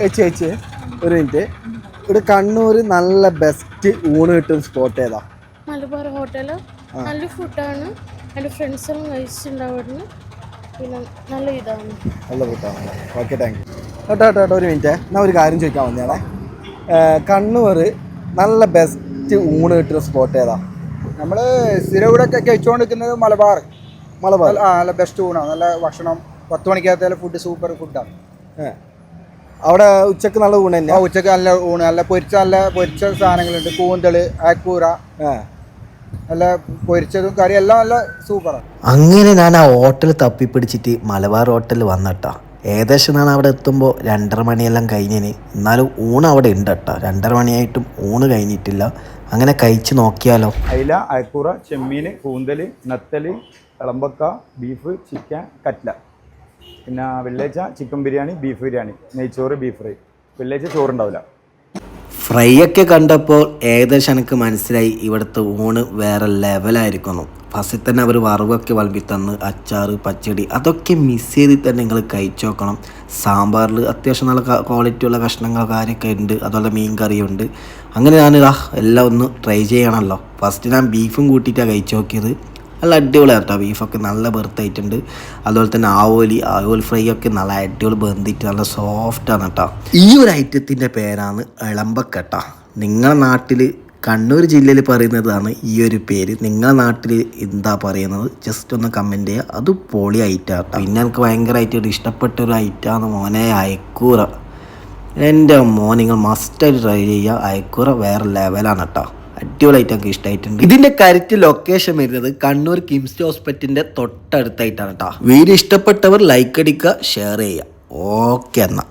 ചേച്ചി ചേച്ചി ഒരു മിനിറ്റ്. ഇവിടെ കണ്ണൂർ നല്ല ബെസ്റ്റ് ഊണ് കിട്ടുന്ന സ്പോട്ട് ഏതാ? മലബാർ ഹോട്ടൽ നല്ല ഫുഡാണ് എന്റെ ഫ്രണ്ട്സും കഴിച്ചിട്ടുണ്ടാവും അവിടുന്ന്. പിന്നെ നല്ല ഇതാണ്. നല്ല ഫുഡാണ് ഓക്കെ താങ്ക് യു കേട്ടോ കേട്ടോ കേട്ടോ ഒരു മിനിറ്റ്. ഞാൻ ഒരു കാര്യം ചോദിക്കാൻ വന്നേ കണ്ണൂർ നല്ല ബെസ്റ്റ് ഊണ് കിട്ടുന്ന സ്പോട്ട് ഏതാ? നമ്മൾ സ്ഥിരം ഇവിടെ ഒക്കെ കഴിച്ചുകൊണ്ടിരിക്കുന്നത് മലബാർ. മലബാർ. ആ നല്ല ബെസ്റ്റ് ഊണാണ് നല്ല ഭക്ഷണം. പത്ത് മണിക്കകത്തെ ഫുഡ് സൂപ്പർ ഫുഡാണ് ഏ. അവിടെ ഉച്ചയ്ക്ക് നല്ല ഊണ് തന്നെ? ഉച്ചയ്ക്ക് നല്ല ഊണ് നല്ല പൊരിച്ച നല്ല പൊരിച്ച സാധനങ്ങളുണ്ട്. കൂന്തൾ ആക്കൂറ നല്ല പൊരിച്ചതും കറി എല്ലാം നല്ല സൂപ്പറാണ് അങ്ങനെ ഞാൻ ആ ഹോട്ടൽ തപ്പി പിടിച്ചിട്ട് മലബാർ ഹോട്ടലിൽ വന്നിട്ടാ. ഏകദേശം ഞാൻ അവിടെ എത്തുമ്പോൾ രണ്ടര മണിയെല്ലാം കഴിഞ്ഞിന്. എന്നാലും ഊണ് അവിടെ ഉണ്ട് കേട്ടോ രണ്ടര മണിയായിട്ടും ഊണ് കഴിഞ്ഞിട്ടില്ല. അങ്ങനെ കഴിച്ച് നോക്കിയാലോ? അയില അയക്കൂറ ചെമ്മീൻ കൂന്തൽ നത്തൽ ഇളമ്പക്ക ബീഫ് ചിക്കൻ കറ്റ്ല പിന്നെ വെള്ളിയാഴ്ച ചിക്കൻ ബിരിയാണി ബീഫ് ബിരിയാണി. നെയ്ച്ചോറ് ബീഫ് ഫ്രൈ വെള്ളിയാഴ്ച ചോറുണ്ടാവില്ല. ഫ്രൈ ഒക്കെ കണ്ടപ്പോൾ ഏകദേശം എനിക്ക് മനസ്സിലായി ഇവിടുത്തെ ഊണ് വേറെ ലെവലായിരിക്കുന്നു ഫസ്റ്റ് തന്നെ അവർ വറവൊക്കെ വളമ്പി തന്ന് അച്ചാറ് പച്ചടി അതൊക്കെ മിസ് ചെയ്തിട്ട് തന്നെ നിങ്ങൾ കഴിച്ചു നോക്കണം. സാമ്പാറിൽ അത്യാവശ്യം നല്ല ക്വാളിറ്റി ഉള്ള കഷ്ണങ്ങൾ കാര്യമൊക്കെ ഉണ്ട് അതുപോലെ മീൻ കറിയുണ്ട് അങ്ങനെ ഞാൻ എല്ലാം ഒന്ന് ട്രൈ ചെയ്യണമല്ലോ ഫസ്റ്റ് ഞാൻ ബീഫും കൂട്ടിയിട്ടാണ് കഴിച്ചു നോക്കിയത്. നല്ല അടിപൊളിയാണ് കേട്ടോ ബീഫൊക്കെ നല്ല ബെർത്തായിട്ടുണ്ട് അതുപോലെ തന്നെ ആവോലി ആവോലി ഫ്രൈ ഒക്കെ നല്ല അടിപൊളി ബന്ധിട്ട് നല്ല സോഫ്റ്റാണ് കേട്ടോ ഈ ഒരു ഐറ്റത്തിന്റെ പേരാണ് ഇളമ്പക്കട്ട നിങ്ങളുടെ നാട്ടിൽ കണ്ണൂർ ജില്ലയിൽ പറയുന്നതാണ് ഈ ഒരു പേര്. നിങ്ങളുടെ നാട്ടിൽ എന്താ പറയുന്നത്? ജസ്റ്റ് ഒന്ന് കമന്റ് ചെയ്യുക അത് പൊളി ഐറ്റാണ് പിന്നെ എനിക്ക് ഭയങ്കരമായിട്ട് ഇഷ്ടപ്പെട്ട ഒരു ഐറ്റാണ് മോനെ അയക്കൂറ. എന്റെ മോൻ നിങ്ങൾ മസ്റ്റായിട്ട് ട്രൈ ചെയ്യുക. അയക്കൂറ വേറെ ലെവലാണ് കേട്ടോ അടിപൊളിയായിട്ട് എനിക്ക് ഇഷ്ടമായിട്ടുണ്ട് ഇതിന്റെ കരുത്ത് ലൊക്കേഷൻ വരുന്നത് കണ്ണൂർ കിംസ് ഹോസ്പിറ്റലിന്റെ തൊട്ടടുത്തായിട്ടാണ് കേട്ടോ വീഡിയോ ഇഷ്ടപ്പെട്ടവർ ലൈക്ക് അടിക്കുക ഷെയർ ചെയ്യുക. ഓക്കെ എന്നാ.